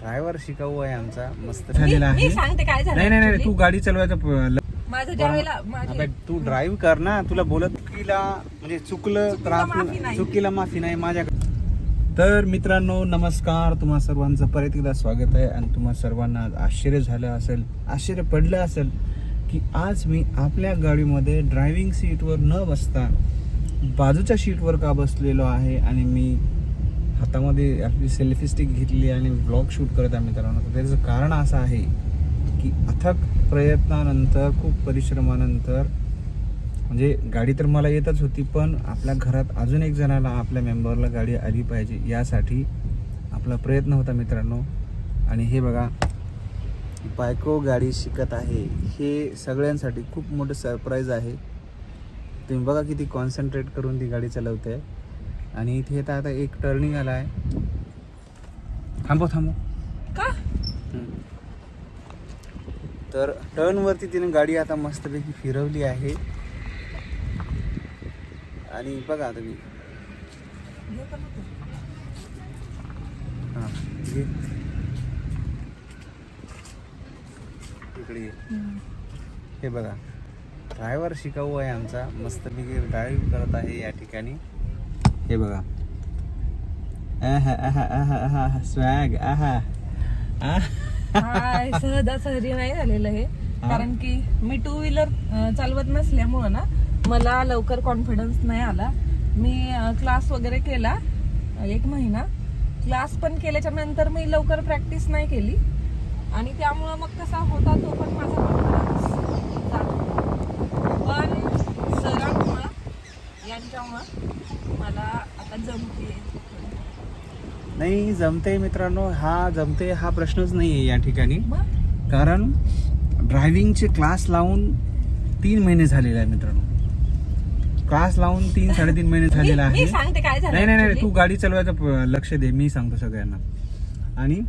Driver शिकाऊ आहे आमचा मस्त झालेला मी आहे सांगते काय झालं नाही नाही नाही actually. तू गाडी चालवायचं प- ल- माझं ज्या वेळेला अबे, माझी तू ड्राईव्ह कर ना तुला बोलत चुकीला म्हणजे चुकलं तर चुकीला माफी नाही. चुकीला माफी नाही माझ्याकडे तर मित्रांनो नमस्कार तुम्हा सर्वांचं परत एकदा स्वागत आहे आणि तुम्हा सर्वांना आज आश्चर्य झालं असेल आश्चर्य पडलं असेल की आज मी आपल्या गाडीमध्ये ड्रायव्हिंग सीटवर न बसता बाजूच्या सीटवर का बसलेलो आहे आणि मी हातामध्ये आपली सेल्फी स्टिक घेतली आणि ब्लॉग शूट करत आहे मित्रांनो. तर त्याचं कारण असं आहे की अथक प्रयत्नानंतर खूप परिश्रमानंतर म्हणजे गाडी तर मला येतच होती पण आपल्या घरात अजून एक जणाला आपल्या मेंबरला गाडी आली पाहिजे यासाठी आपला प्रयत्न होता मित्रांनो. आणि हे बघा बायको गाडी शिकत आहे हे सगळ्यांसाठी खूप मोठं सरप्राईज आहे. तुम्ही बघा किती कॉन्सन्ट्रेट करून ती गाडी चालवते. आहे आणि इथे तर आता एक टर्निंग आला आहे. थांबव थांबव. का? तर टर्नवरती तिने गाडी आता मस्तपैकी फिरवली आहे. आणि बघा तुम्ही हे. हां. इकडे. हे बघा. ड्रायव्हर शिकाऊ आहे आमचा. मस्तपैकी ड्राईव्ह करत आहे या ठिकाणी. हे बघा. आहा, आहा, आहा, आहा, स्वॅग आहा. आहा. हाय, सहजासहजी नाही झालेलं हे. कारण की मी टू व्हीलर चालवत नसल्यामुळं ना मला लवकर कॉन्फिडन्स नाही आला. मी क्लास वगैरे केला एक महिना. क्लास पण केल्याच्यानंतर मी लवकर प्रॅक्टिस नाही केली. आणि त्यामुळं मग कसा होता तो पण माझा कॉन्फिडन्स पण सरांमुळं यांच्यामुळं जमते. नाही जमते मित्रांनो हा जमते हा प्रश्नच नाही आहे या ठिकाणी. कारण ड्रायव्हिंगचे क्लास लावून तीन महिने झालेले आहे मित्रांनो. क्लास लावून तीन साडेतीन महिने झालेला आहे. नाही नाही नाही. तू गाडी चालवायचं लक्ष दे मी सांगतो सगळ्यांना. आणि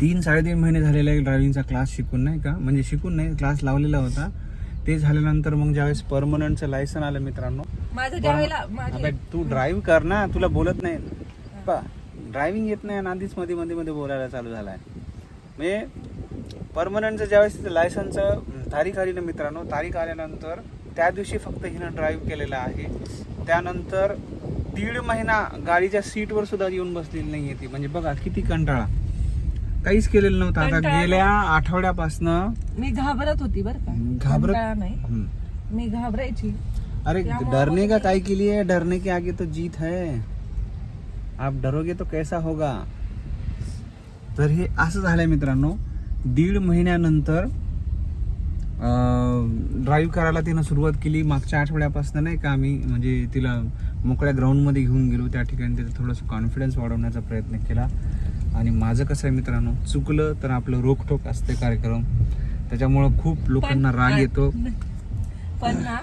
तीन साडेतीन महिने झालेला आहे ड्रायव्हिंगचा क्लास शिकून नाही का? म्हणजे शिकून नाही क्लास लावलेला होता. ते झाल्यानंतर मग ज्यावेळेस परमनंटचं लायसन आलं मित्रांनो माझं ज्या वेळेला अबे, माझी तू ड्राईव्ह कर ना तुला बोलत नाही. पा ड्रायव्हिंग येत नाही आणि आधीच मध्ये मध्ये मध्ये बोलायला चालू झालाय. म्हणजे परमनंटचं ज्यावेळेस तिथं लायसनचं तारीख आली ना मित्रांनो तारीख आल्यानंतर त्या दिवशी फक्त हिनं ड्राईव्ह केलेलं आहे. त्यानंतर दीड महिना गाडीच्या सीटवर सुद्धा येऊन बसलेली नाही ती. म्हणजे बघा किती कंटाळा. काहीच केलेलं नव्हतं. आता कंटाळा गेल्या आठवड्यापासनं मी घाबरत होती बरं का. घाबरत- कंटाळा नाही. हम्म. मी घाबरायची. अरे डरने का काय के लिए? डरने के आगे तो जीत है। आप डरोगे तो कैसा होगा? तर हे असं झालंय मित्रांनो दीड महिन्यानंतर ड्राईव्ह करायला तिनं सुरुवात केली. मागच्या आठवड्यापासून नाही का आम्ही म्हणजे तिला मोकळ्या ग्राउंडमध्ये घेऊन गेलो. त्या ठिकाणी तिथं थोडंसं कॉन्फिडन्स वाढवण्याचा प्रयत्न केला. आणि माझं कसं आहे मित्रांनो चुकलं तर आपलं रोखठोक असते कार्यक्रम. त्याच्यामुळं खूप लोकांना राग येतो. पण ना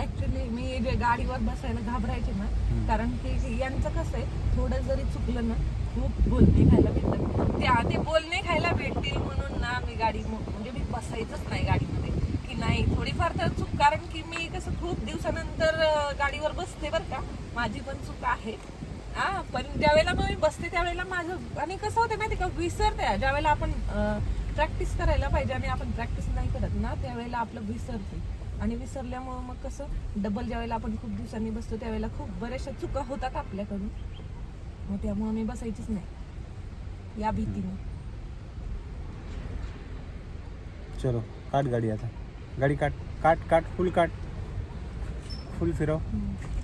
ऍक्च्युली मी जे गाडीवर बसायला घाबरायचे ना. कारण की यांचं कसं आहे थोडं जरी चुकलं ना खूप बोलणे खायला भेटतात. त्या ते बोलणे खायला भेटतील म्हणून ना मी गाडी म्हणजे मी बसायचंच नाही गाडीमध्ये. की नाही थोडीफार तर चूक कारण की मी कसं खूप दिवसानंतर गाडीवर बसते बरं का. माझी पण चूक आहे. हा पण ज्यावेळेला मग मी बसते त्यावेळेला माझं आणि कसं होतं माहिती का विसरते. ज्यावेळेला आपण प्रॅक्टिस करायला पाहिजे आणि आपण प्रॅक्टिस नाही करत ना त्यावेळेला आपलं विसरते. आणि विसरल्यामुळं मग कसं डबल ज्यावेळेला आपण खूप दिवसांनी बसतो त्यावेळेला खूप बऱ्याचशा चुका होतात आपल्याकडून. मग त्यामुळे मी बसायचीच नाही. या भीतीने. चलो काट गाडी आता. गाडी काट काट काट फुल काट. फुल फिरव.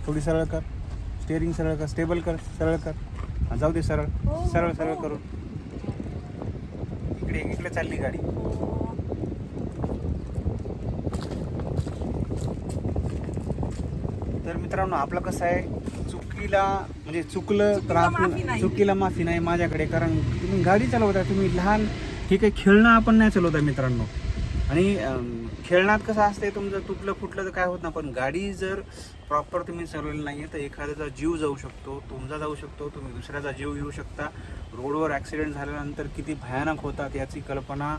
थोडी सरळ कर. स्टेअरिंग सरळ कर स्टेबल कर सरळ कर. हा, जाऊ दे सरळ. हो, सरळ हो. सरळ करून. इकडे इकडे चालली गाडी. तर मित्रांनो आपलं कसं आहे? चुकीला म्हणजे चुकलं तर आपण नाही. चुकीला माफी नाही माझ्याकडे कारण तुम्ही गाडी चालवताय तुम्ही लहान ठीक आहे खेळणं आपण नाही चालवताय मित्रांनो. आणि खेळण्यात कसं असते तुमचं तुटलं फुटलं तर काय होत ना पण गाडी जर प्रॉपर तुम्ही चालवली नाही तर एखाद्याचा जीव जाऊ शकतो तुमचा जाऊ शकतो तुम्ही दुसऱ्याचा जीव घेऊ शकता. रोडवर ॲक्सिडेंट झाल्यानंतर किती भयानक होतात याची कल्पना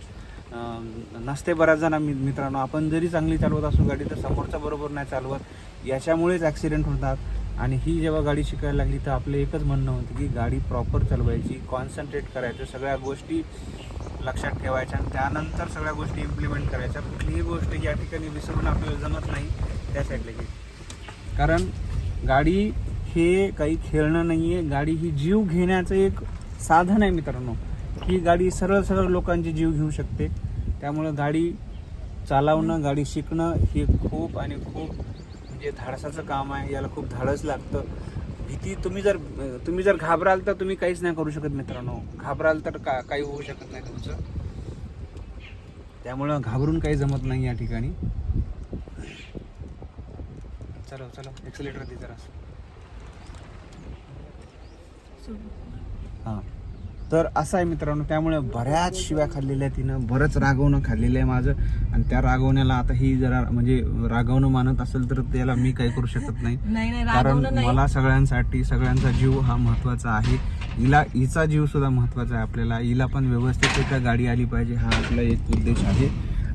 नसते बऱ्याच जण मित्रांनो. आपण जरी चांगली चालवत असू गाडी तर समोरचा बरोबर नाही चालवत. याच्यामुळेच ॲक्सिडेंट होतात. आणि ही जेव्हा गाडी शिकायला लागली तर आपलं एकच म्हणणं होतं की गाडी प्रॉपर चालवायची कॉन्सन्ट्रेट करायचं सगळ्या गोष्टी लक्षात ठेवायच्या आणि त्यानंतर सगळ्या गोष्टी इम्प्लिमेंट करायच्या. कुठलीही गोष्ट या ठिकाणी विसरून आपल्याला जमत नाही त्या साईडला कारण गाडी हे काही खेळणं नाही आहे गाडी ही जीव घेण्याचं एक साधन आहे मित्रांनो. ही गाडी सरळ सरळ लोकांची जीव घेऊ शकते. त्यामुळं गाडी चालवणं गाडी शिकणं हे खूप आणि खूप म्हणजे धाडसाचं काम आहे याला खूप धाडस लागतं. भीती तुम्ही जर तुम्ही जर घाबराल तर तुम्ही काहीच नाही करू शकत मित्रांनो. घाबराल तर का काही होऊ शकत नाही तुमचं. त्यामुळं घाबरून काही जमत नाही या ठिकाणी. चलो चलो एक्सिलेटर दे जरा. हां. तर असं आहे मित्रांनो त्यामुळे बऱ्याच शिव्या खाल्लेल्या तिनं बरंच रागवणं खाल्लेलं आहे माझं. आणि त्या रागवण्याला आता ही जरा म्हणजे रागवणं मानत असेल तर त्याला मी काही करू शकत नाही. कारण मला सगळ्यांसाठी सगळ्यांचा जीव हा महत्त्वाचा आहे. हिला हिचा जीव सुद्धा महत्त्वाचा आहे आपल्याला. हिला पण व्यवस्थितरित्या गाडी आली पाहिजे हा आपला एक उद्देश आहे.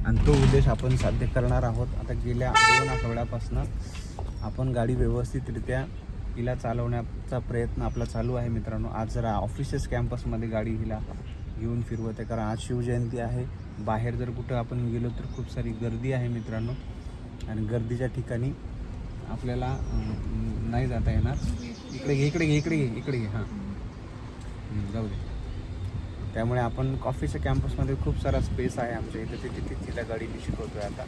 आणि तो उद्देश आपण साध्य करणार आहोत. आता गेल्या दोन आठवड्यापासून आपण गाडी व्यवस्थितरित्या हिला चालवण्याचा प्रयत्न आपला चालू आहे मित्रांनो. आज जरा ऑफिसेस कॅम्पसमध्ये गाडी हिला घेऊन फिरवत. आहे कारण आज शिवजयंती आहे. बाहेर जर कुठं आपण गेलो तर खूप सारी गर्दी आहे मित्रांनो. आणि गर्दीच्या ठिकाणी आपल्याला नाही जाता येणार. इकडे घे इकडे घे इकडे घे इकडे घे हां. जाऊ दे. त्यामुळे आपण ऑफिसच्या कॅम्पसमध्ये खूप सारा स्पेस आहे आमच्या इथे. तिथे तिथल्या तिला गाडी मी आहे आता.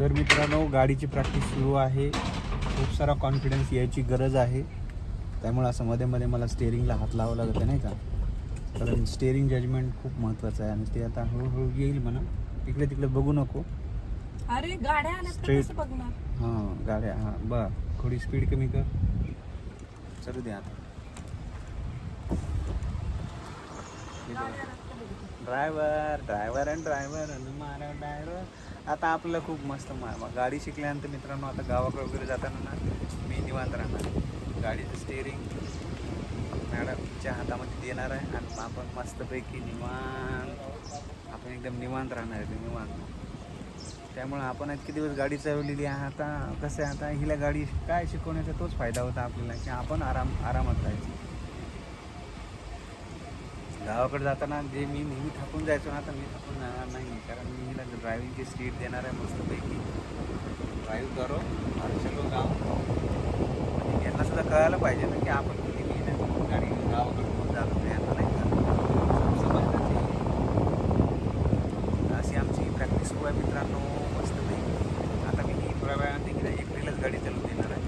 तर मित्रांनो गाडीची प्रॅक्टिस सुरू आहे. खूप सारा कॉन्फिडन्स यायची गरज आहे. त्यामुळे असं मध्ये मध्ये मला स्टेअरिंगला हात लावावं लागत नाही का? कारण स्टेअरिंग जजमेंट खूप महत्त्वाचं आहे. आणि ते आता हळूहळू येईल म्हणा. तिकडे तिकडे बघू नको. अरे गाड्या बघणार? हां गाड्या हां बर थोडी स्पीड कमी कर. चलू दे आता. ड्रायव्हर ड्रायव्हर आणि ड्रायव्हर आणि मारा ड्रायव्हर आता आपल्याला खूप मस्त मा गाडी शिकल्यानंतर मित्रांनो आता गावाकडे वगैरे जाताना ना मी निवांत राहणार. गाडीचं स्टेअरिंग मॅडमच्या हातामध्ये देणार आहे आणि आपण मस्तपैकी निवांत आपण एकदम निवांत राहणार आहे निवांत. त्यामुळं आपण इतके दिवस गाडी चालवलेली आहे आता कसं आहे आता हिला गाडी काय शिकवण्याचा तोच फायदा होता आपल्याला की आपण आराम आरामात राहायचं. गावाकडे जाताना जे मी नेहमी थकून जायचो ना तर मी थकून जाणार नाही कारण मी हिला ड्रायव्हिंगची स्पीड देणार आहे मस्तपैकी. ड्राईव्ह करो और चलो गाव आणि यांना सुद्धा कळायला पाहिजे ना की आपण किती मेहनत करून गाडी गावाकडे घेऊन जातो यांना नाही का समजलं ते. अशी आमची प्रॅक्टिस सुरू आहे मित्रांनो मस्तपैकी आता मी थोड्या वेळाने तिला एकटीलाच गाडी चालू देणार आहे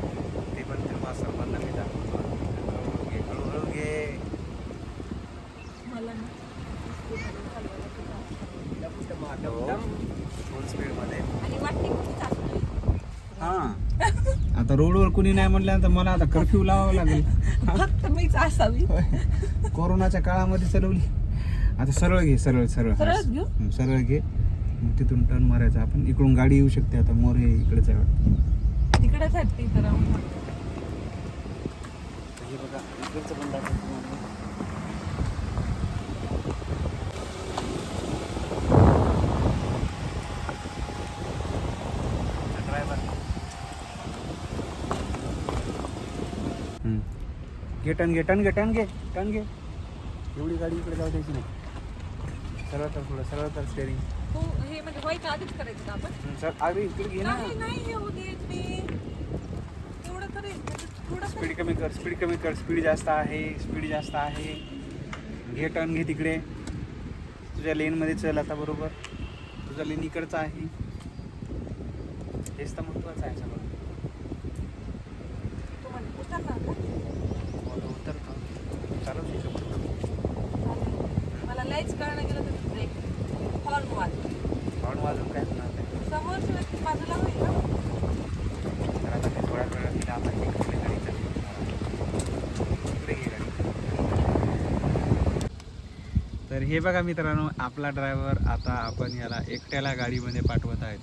ते पण तेव्हा सर्वांना मी दाखवतो हळूहळू घे हळूहळू घे मला ना स्कूटर चालवायला खूप आवडतं. फुल स्पीडमध्ये आणि वाटते किती चालू हां आता रोडवर कुणी नाही म्हटल्यानंतर मला आता कर्फ्यू लावावं लागेल. फक्त मीच असावी. कोरोनाच्या काळामध्ये चालवली आता सरळ घे सरळ सरळ. सरळच घेऊ? हं, सरळ घे. मग तिथून टर्न मारायचा. आपण इकडून गाडी येऊ शकते आता. मोर हे इकडेच आहे वाटतं. तिकडेच आहेत ती तर हे बघा इकडचं पण दाखवतो तुम्हाला. ड्रायव्हर हम्म. घे टन घे टन घे टन घे टन घे. एवढी गाडी इकडे जाऊ द्यायची नाही. सरळ तर थोडं सरळ तर स्टेरिंग हो म्हणजे व्हायचं आधीच करायचं का आपण? सर इकडे घे ना. नाही नाही येऊ देत मी एवढं करेल म्हणजे थोडं स्पीड कमी कर स्पीड कमी कर. स्पीड जास्त आहे स्पीड जास्त आहे. घे टर्न घे तिकडे. तुझ्या लेनमध्ये चल आता बरोबर? तुझा लेन इकडचा आहे. हेच तर महत्वाचं आहे सगळं तू म्हणजे उतरणार का? मग उतरतो चालू शकतो कळणं गेलं तर ब्रेक हॉर्न वाज हॉर्न वाजून काय होणार नाही. समोरची व्यक्ती बाजूला होईल ना? तर आता मी थोड्या वेळात तिला आता इकडे गाडी चालू इकडे घे गाडी. तर हे बघा मित्रांनो आपला ड्रायव्हर आता आपण याला एकट्याला गाडीमध्ये पाठवत आहेत.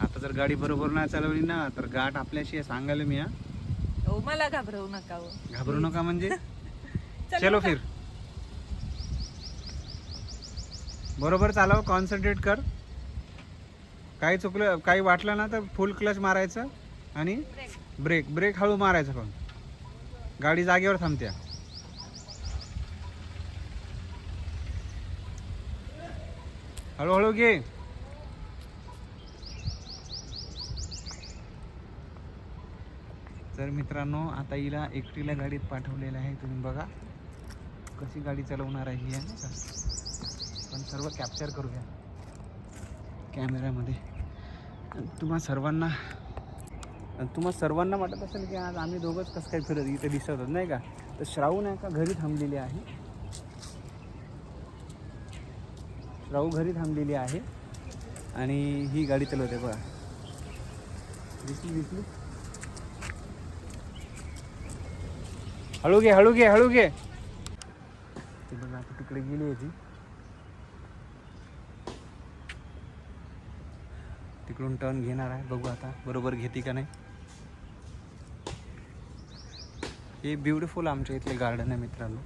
आता जर गाडी बरोबर नाही चालवली ना तर गाठ आपल्याशी सांगायला मी हा. मला घाबरवू नका हो. घाबरू नका म्हणजे? चलो? फिर. बरोबर चालव कॉन्सन्ट्रेट कर. काही चुकलं काही वाटलं ना तर फुल क्लच मारायचं आणि ब्रेक ब्रेक हळू मारायचं पण. गाडी जागेवर थांबत्या. हळूहळू घे. तर मित्रांनो आता हिला एकटीला गाडीत पाठवलेलं आहे तुम्ही बघा. कशी गाडी चालवणार आहे ही आहे आपण सर्व कॅप्चर करूया. कॅमेऱ्यामध्ये तुम्हा सर्वांना तुम्हा सर्वांना वाटत असेल की आज आम्ही दोघंच कसं काय फिरत इथे दिसत होत नाही का? तर श्रावण नाही का घरी थांबलेली आहे. श्राऊ घरी थांबलेली आहे. आणि ही गाडी चालवते बघा. दिसली दिसली? हळू घे हळू घे हळू घे. ते बघा आता तिकडे गेली आहे इकडून टर्न घेणार आहे. बघू आता बरोबर घेते का नाही. हे ब्युटिफुल आमच्या इथले गार्डन आहे मित्रांनो.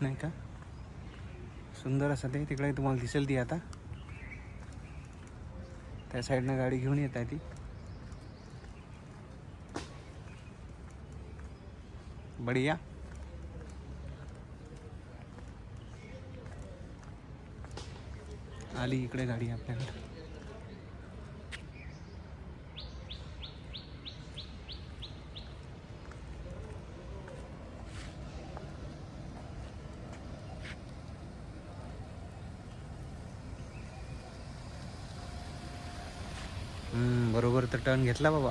नाही का? सुंदर असं ते तिकडे तुम्हाला दिसेल ती आता. त्या साईडनं गाडी घेऊन येत आहे ती. बढिया. आली इकडे गाडी आपल्याकडे हम्म, बरोबर तर टर्न घेतला बाबा.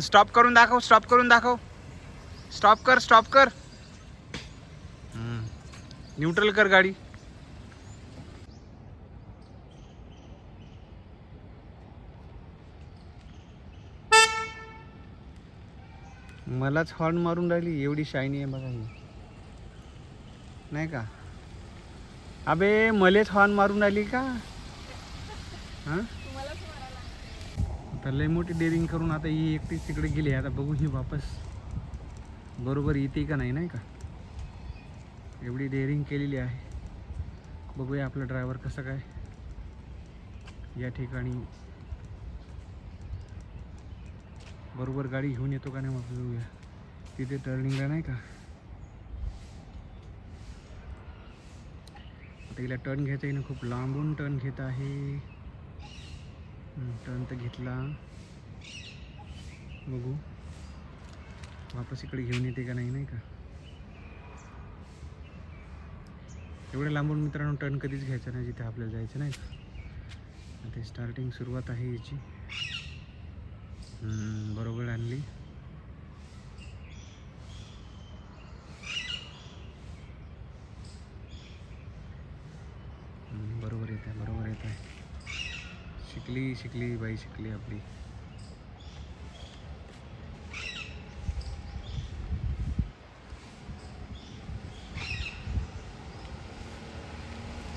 स्टॉप करून दाखव स्टॉप करून दाखव. स्टॉप कर स्टॉप कर. न्यूट्रल कर गाडी. मलाच हॉर्न मारून राहिली एवढी शायनी आहे बघा ही. नाही का? अबे मलेच हॉर्न मारून राहिली का? हां? आता लय मोठी डेअरिंग करून आता ही एकटीच तिकडे गेली आता बघू ही वापस. बरोबर येते का नाही नाही का? एवढी डेअरिंग केलेली आहे. बघूया आपला ड्रायव्हर कसं काय या ठिकाणी बरोबर गाडी घेऊन येतो का नाही मग बघूया. तिथे टर्निंगला नाही का? आता हिला टर्न घ्यायचा आहे ना खूप लांबून टर्न घेत आहे. टर्न तर घेतला. बघू. वापस इकडे घेऊन येते का नाही नाही का? एवढ्या लांबून मित्रांनो टर्न कधीच घ्यायचा नाही जिथे आपल्याला जायचं नाही. का आता स्टार्टिंग सुरुवात आहे याची. बरोबर आणली. बरोबर येत आहे बरोबर येत आहे. शिकली शिकली बाई शिकली आपली.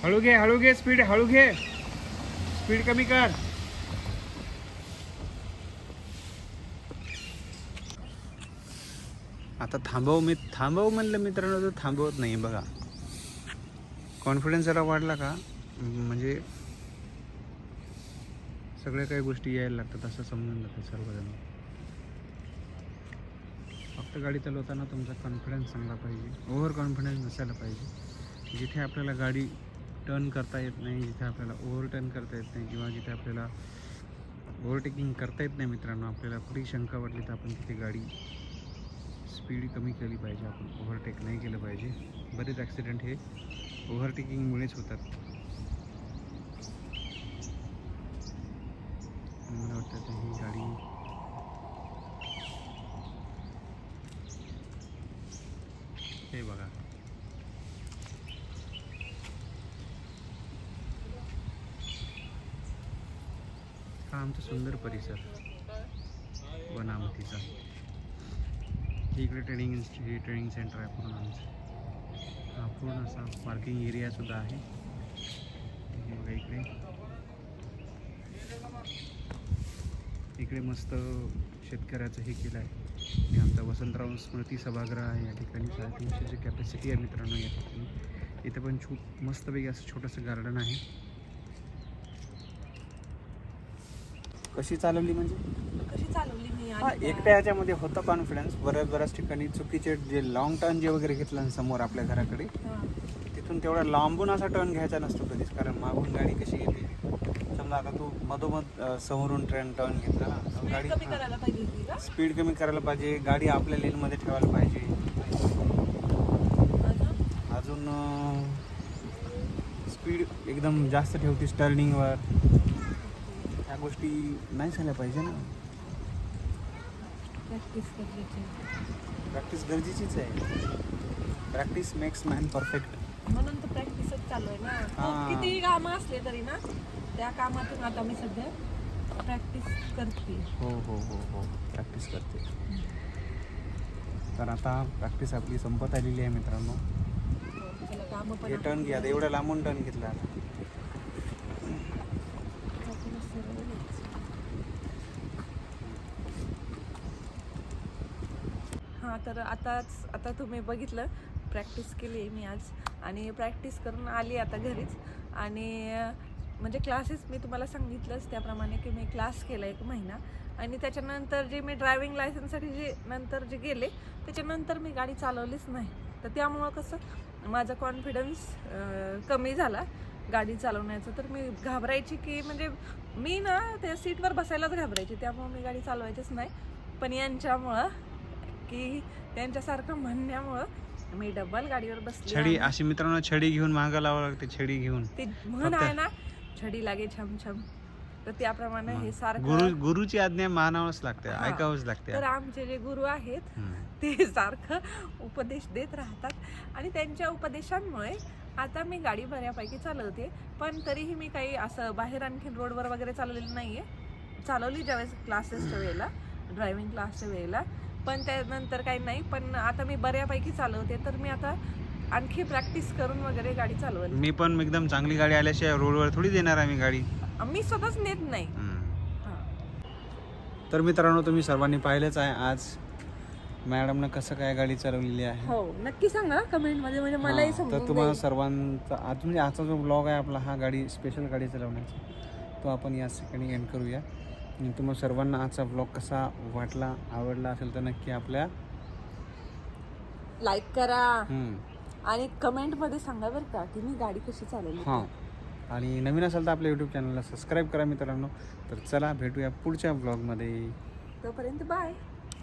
हळू घे हळू घे स्पीड हळू घे. स्पीड कमी कर आता थांबव मी थांबव म्हणलं मित्रांनो तर थांबवत नाही बघा. कॉन्फिडन्स जरा वाढला का? म्हणजे सगळ्या काही गोष्टी यायला लागतात असं समजून जातं सर्वजण. फक्त गाडी चालवताना तुमचा कॉन्फिडन्स चांगला पाहिजे. ओव्हर कॉन्फिडन्स नसायला पाहिजे. जिथे आपल्याला गाडी टर्न करता येत नाही जिथे आपल्याला ओव्हर टर्न करता येत नाही किंवा जिथे आपल्याला ओव्हरटेकिंग करता येत नाही मित्रांनो आपल्याला कुठेही शंका वाटली तर आपण तिथे गाडी स्पीड कमी केली पाहिजे आपण ओव्हरटेक नाही केलं पाहिजे. बरेच ॲक्सिडेंट हे ओव्हरटेकिंगमुळेच होतात. मला वाटतं ही गाडी हे बघा. हा आमचा सुंदर परिसर वनामतीचा. इकडे ट्रेनिंग इन्स्टिट्यूट ट्रेनिंग सेंटर आहे पूर्ण आमचं. हा पूर्ण असा पार्किंग एरियासुद्धा आहे. इकडे. इकडे मस्त शेतकऱ्याचं हे केलं आहे. आणि आमचा वसंतराव स्मृती सभागृह आहे या ठिकाणी. साडेतीनशेची कॅपॅसिटी आहे मित्रांनो या ठिकाणी. इथं पण खूप मस्तपैकी असं छोटंसं गार्डन आहे. कशी चालवली म्हणजे? कशी चालवली मी हा आणि एकट्या ह्याच्यामध्ये होतं कॉन्फिडन्स बऱ्याच बऱ्याच ठिकाणी चुकीचे जे लॉंग टर्न जे वगैरे घेतलं ना समोर आपल्या घराकडे हा. तिथून तेवढा लांबून असा टर्न घ्यायचा नसतो कधीच. कारण मागून गाडी कशी येते समजा आता तू मधोमध अं, समोरून ट्रेन टर्न घेतला ना तर Speed गाडी कमी करायला पाहिजे होती का? स्पीड कमी करायला पाहिजे. गाडी आपल्या लेनमध्ये ठेवायला पाहिजे. अजून? अजून स्पीड एकदम जास्त ठेवतीस टर्निंगवर ह्या गोष्टी नाही झाल्या पाहिजे ना. प्रॅक्टिस करायची. प्रॅक्टिस गरजेचीच आहे. प्रॅक्टिस मेक्स मॅन परफेक्ट म्हणून तर प्रॅक्टिसच चालू आहे ना. हा. खूप किती कामं असले तरी ना त्या कामातून आता मी सध्या प्रॅक्टिस करते. हो हो हो हो. प्रॅक्टिस करते. तर आता प्रॅक्टिस आपली संपत आलेली आहे मित्रांनो. हो, चला कामं पण हे टर्न घ्या. एवढं लांबून टर्न घेतला आता आपण सरळ घ्यायचं. हां तर आताच आता तुम्ही बघितलं प्रॅक्टिस केली आहे मी आज. आणि प्रॅक्टिस करून आली आता घरीच. आणि म्हणजे क्लासेस मी तुम्हाला सांगितलंच त्याप्रमाणे की मी क्लास केला एक महिना. आणि त्याच्यानंतर जे मी ड्रायव्हिंग लायसन्ससाठी जे नंतर जे गेले त्याच्यानंतर मी गाडी चालवलीच नाही. तर त्यामुळं कसं माझा कॉन्फिडन्स कमी झाला गाडी चालवण्याचं. तर मी घाबरायची की म्हणजे मी ना त्या सीटवर बसायलाच घाबरायची. त्यामुळं मी गाडी चालवायचीच नाही. पण यांच्यामुळं की त्यांच्यासारखं म्हणण्यामुळं मी डबल गाडीवर बसली छडी आणि अशी मित्रांनो छडी घेऊन मागं लावावं लागते छडी घेऊन. ते म्हण आहे ना छडी लागे छम छम तर त्याप्रमाणे हे गुरु सारखं गुरुची आज्ञा मानावंच लागते हा. ऐकावंच लागते. तर आमचे जे गुरु आहेत हम्म. ते सारखं उपदेश देत राहतात. आणि त्यांच्या उपदेशांमुळे आता मी गाडी बऱ्यापैकी चालवते. पण तरीही मी काही असं बाहेर आणखीन रोडवर वगैरे चालवलेलं नाही आहे चालवली ज्यावेळेस क्लासेसच्या वेळेला ड्रायव्हिंग क्लासच्या वेळेला. पण त्यानंतर काही नाही. पण आता मी बऱ्यापैकी चालवते. तर मी आता आणखी प्रॅक्टिस करून वगैरे गाडी चालवली मी पण एकदम चांगली गाडी आल्याशिवाय रोडवर थोडी देणार आहे मी गाडी. मी स्वतःच नेत नाही. तर मित्रांनो तुम्ही सर्वांनी पाहिलंच आहे आज. मॅडमनं कसं काय गाडी चालवलेली आहे? हो नक्की सांगा कमेंटमध्ये. म्हणजे मलाही तर तुम्हाला. सर्वांचा आज म्हणजे आजचा जो ब्लॉग आहे आपला हा गाडी स्पेशल गाडी चालवण्याचा तो आपण याच ठिकाणी एंड करूया. आणि तुम्हाला सर्वांना आजचा ब्लॉग कसा वाटला आवडला असेल तर नक्की आपल्या लाईक करा. आणि कमेंटमध्ये सांगा बरं का की मी गाडी कशी चालवली हां. आणि नवीन असेल तर आपल्या यूट्यूब चॅनलला सबस्क्राईब करा मित्रांनो. तर चला भेटूया पुढच्या ब्लॉगमध्ये तोपर्यंत बाय